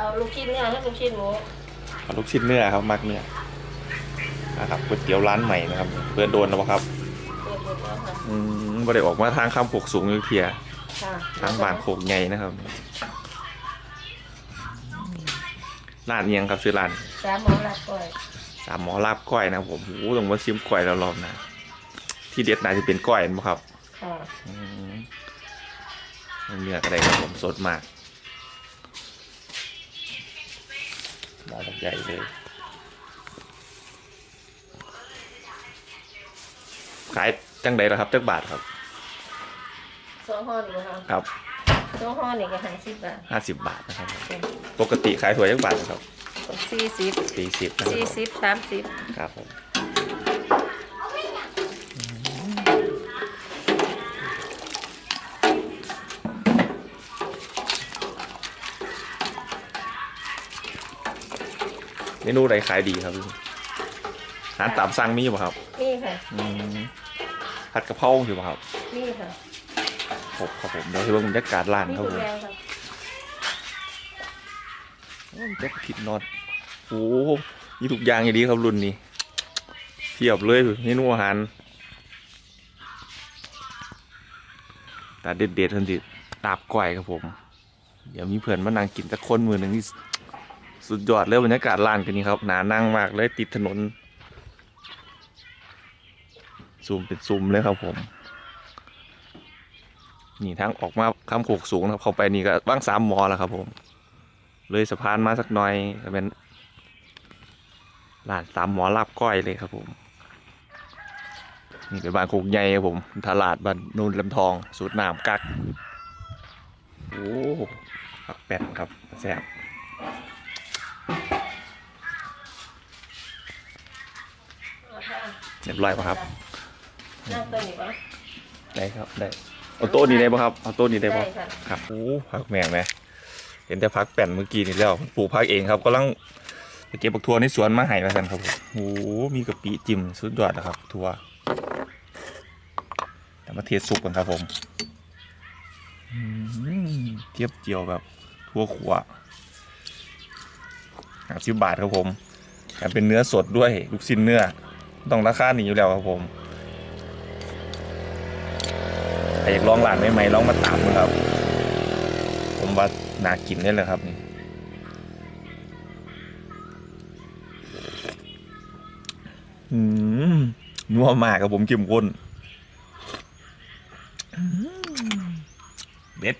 เอาลูกชิ้นเนื้อให้ลูกชิ้นหมูเอาลูกชิ้นเนื้อครับมักเนื้อนะครับก๋วยเตี๋ยวร้านใหม่นะครับเพื่อนโดนแล้วบ่ครับเปิดหมดแล้วค่ะอืมบ่ได้ออกมาทางข้ามโขกสูงอยู่เทียค่ะทางบ้านโขกใหญ่นะครับร้านอิหยังครับชื่อร้านสามหมอลัดก้อยสามหมอลาบก้อยนะครับผมโอ้โหต้องมาชิมก้อยแล้วรอบหนะที่เด็ดน่าจะเป็นก้อยมั้งครับค่ะอืมเนื้ออะไรครับผมสดมาก ม้อแบบใหญ่เลย ขายจังใดล่ะครับจักบาทครับสองห่อหรือเปล่าครับสองห่อนี่ก็ห้าสิบบาทห้าสิบบาทนะครับ ปกติขายถั่วจักบาทนะครับสี่สิบสี่สิบนะคสี่รับสิบสามสิบครับผม เมนูไหนขายดีครับร้านตามสั่งมีป่ะครับนี่ค่ะอืมผัดกะเพราอยู่ป่ะครับนี่ค่ะผมครับผมเดี๋ยวให้เบิ่งบรรยากาศร้านนี่ครับคือผมแรงค่ะโอ้ยแจ็คผิดนอนโอ้โหมีทุกอย่างอย่างดีครับรุ่นนี้เทียบเลยเมนูอาหารแต่เด็ดๆทันทีตาบก้อยครับผม เดี๋ยวมีเพื่อนมานั่งกินสักคนมือหนึ่งนี่ สุดยอดเลยบรรยากาศร้านกันนี้ครับหนานั่งมากเลยติดถนนซูมเป็นซูมเลยครับผม นี่ทางออกมาข้ามโขกสูงนะครับเข้าไปนี่ก็บ้างสามมอแล้วครับผม เลยสะพานมาสักหน่อยก็เป็นร้านสามมอลาบก้อยเลยครับผม นี่เป็นบ้านโคกใหญ่ครับผมตลาดบ้านนูนลำทองสูตรน้ำกักโอ้ผักแป้นครับแซ่บ เอาค่ะ เรียบร้อยป่ะครับนั่งตัวนี้ปะได้ครับได้เอาโต๊ะนี้ได้ป่ะครับเอาโต๊ะนี้ได้ป่ะค่ะครับโอ้ผักแมงไหมเห็นแต่ผักแป้นเมื่อกี้นี่แล้วปลูกผักเองครับกำลังไปเก็บผักทัวในสวนมาให้แล้วกันครับผมโอ้มีกะปิจิ้มสุดยอดนะครับทัวแต่มาเทสุกกันครับผมอืมเทียบเจียวแบบทั่วขัวห้าสิบบาทครับผมแถมเป็นเนื้อสดด้วยลูกชิ้นเนื้อ ต้องราคาหนีอยู่แล้วครับผมใครอยากลองร้านใหม่ๆลองมาตามครับ ผมว่าน่ากินได้เลยครับนี่อืมนัวมากครับผมเข้มข้นเด็ด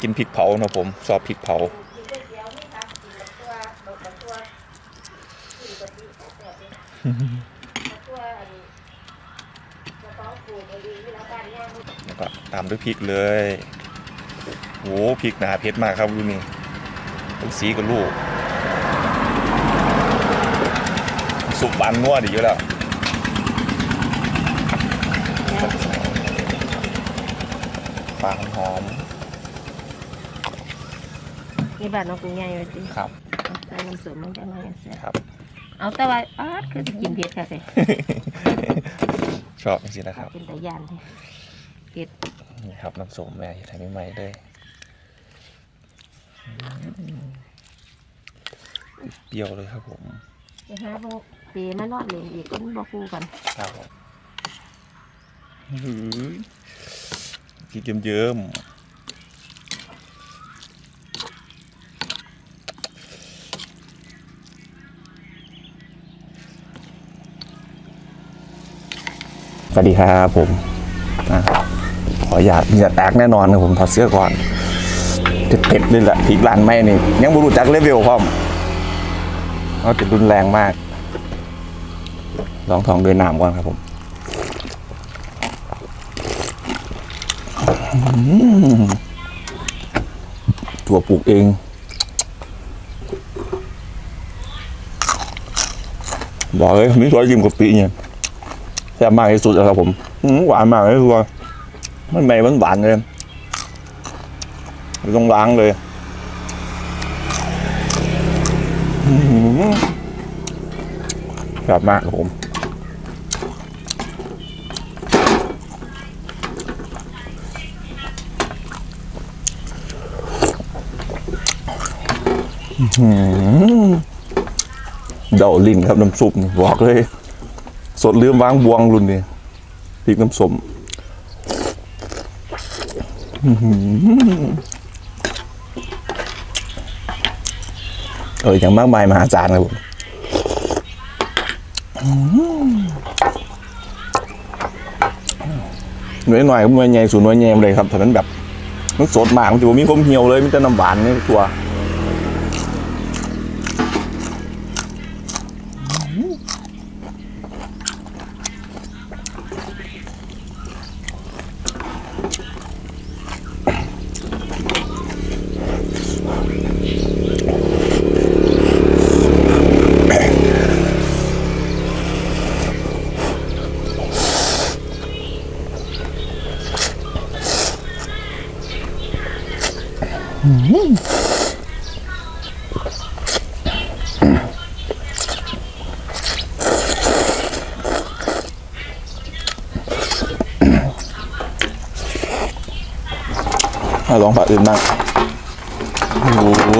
กินพริกเผานะผมชอบพริกเผาอก ตามด้วยพริกเลยโอ้พริกหนาเผ็ดมากครับดูนี่เป็นสีกับลูก สุกบานนัวดีอยู่แล้วปลาหอมนี่บ้านน้องกุ้งใหญ่เลยจิครับใส่น้ำส้มมันจะมาอย่างเสียครับเอาแต่ว่าป๊าดคือจะกินเผ็ดค่ะสิชอบจริงๆนะครับเป็นแต่ยานที่ เผ็ดนี่ครับน้ำส้มแม่ที่ทำใหม่ๆเลยอืมเปรี้ยวเลยครับผมจะหาพวกเปมานอดเล่นอีกก็มันบอกคู่กันครับผมอื้อหือพริกเยิ้มๆสวัสดีครับผม อะขออยากเหงื่อแตกแน่นอนนะผมถอดเสื้อก่อนเผ็ดๆเลยแหละพริกร้านไม่นี่ยังบรูจักเลเวลพร้อมเขาจะรุนแรงมาก ลองทองด้วยน้ำก่อนครับผมอืมถั่วปลูกเองบอกเลยมีถั่วจิ้มกะปิเนี่ยแซ่บมากที่สุดแล้วครับผมหวานมากเลยถั่ว มันไม่หวานเลยต้องล้างเลยอื้อหือแซ่บมากครับผมเดาลิ้นครับน้ำซุปนี่บอกเลย สดลืมวางบวงรุ่นนี่พริกน้ำส้ม เอออย่างมากมายมหาศาลครับผมหน่อยหน่อยมันยใหญ่สูนหน่วยแยมเลยครับแต่มันแบบ มันสดมากมันจะมีความเหี่ยวเลยมีแต่น้ำหวานในตัว มาลองผัดอื่นบ้างโอ้โห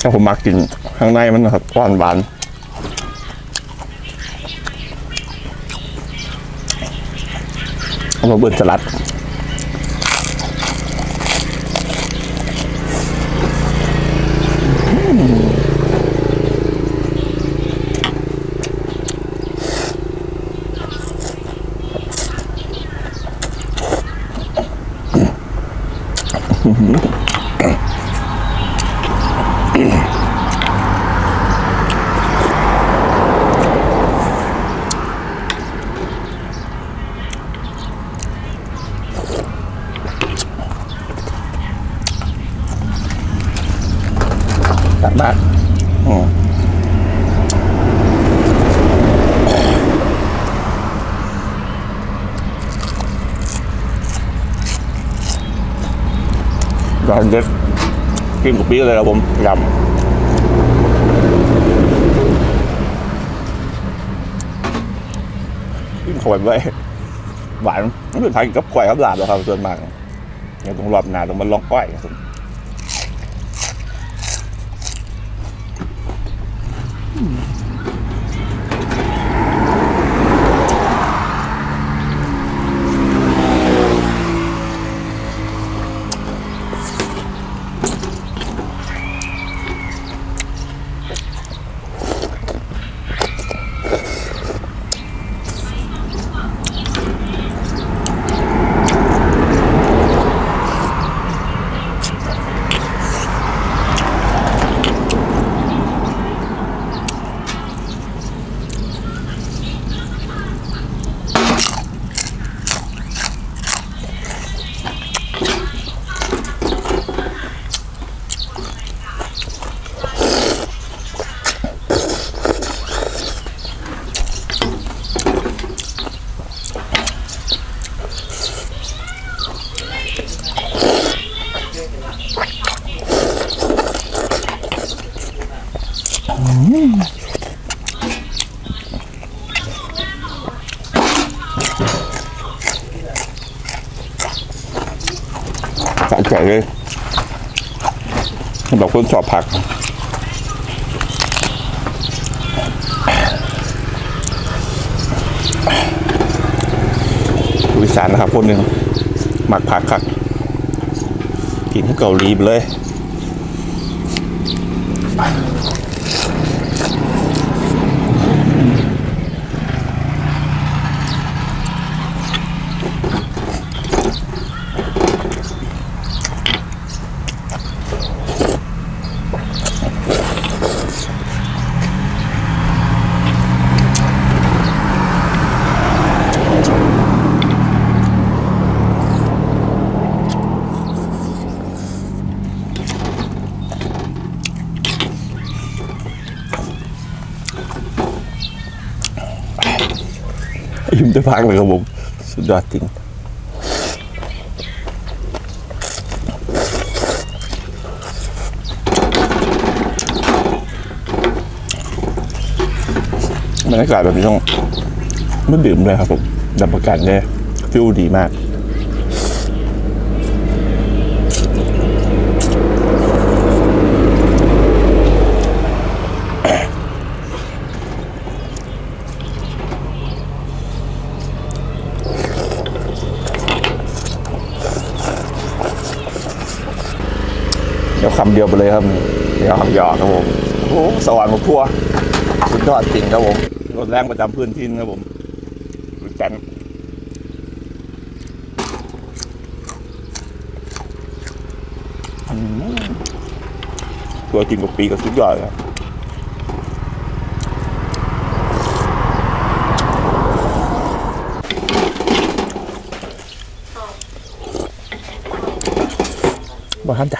ถ้าผมมักกินข้างในมันนะครับหวานหวานเอามาเบิดสลัด จัดมากอืมร้านเด็ดกินกับปีเลยครับผมยำกินเข้าไปไว้หวานไม่เป็นทางกินกับกล้วยครับหลาบหรอกครับส่วนมากเนี่ยต้องรอบหนาต้องมาลองก้อยครับ เลยแบบคนชอบผักวิสานนะครับคนหนึ่งหมักผักคักกินที่เกาหลีไปเลย อิ่มจะพักเลยครับผม สุดยอดจริงบรรยากาศแบบนี้ต้องไม่ดื่มเลยครับผมดับประกันเลยฟิลดีมาก คำเดียวไปเลยครับเดี๋ยวคำหยอกครับผมโอ้โหสวรรค์ของทัวร์สุดยอดจริงครับผมรถแรงประจำพื้นที่นะครับผมรู้จันอืมตัวจริงกับปีก็สุดยอดครับบ่ทันใจ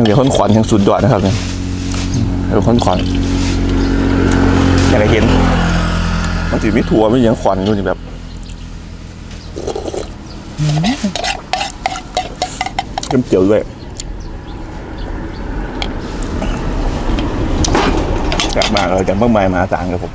งเดี๋ยวคนขวัญแห่งสุดยอดนะครับเนี่ยเดี๋ยวคนขวัญอยากให้เห็น มันถือม่ทัวไม่ยังขวัญอยู่นี่แบบเต็มเจียวด้วยกลับมาเราจะเมื่อไม่มาต่างครับผม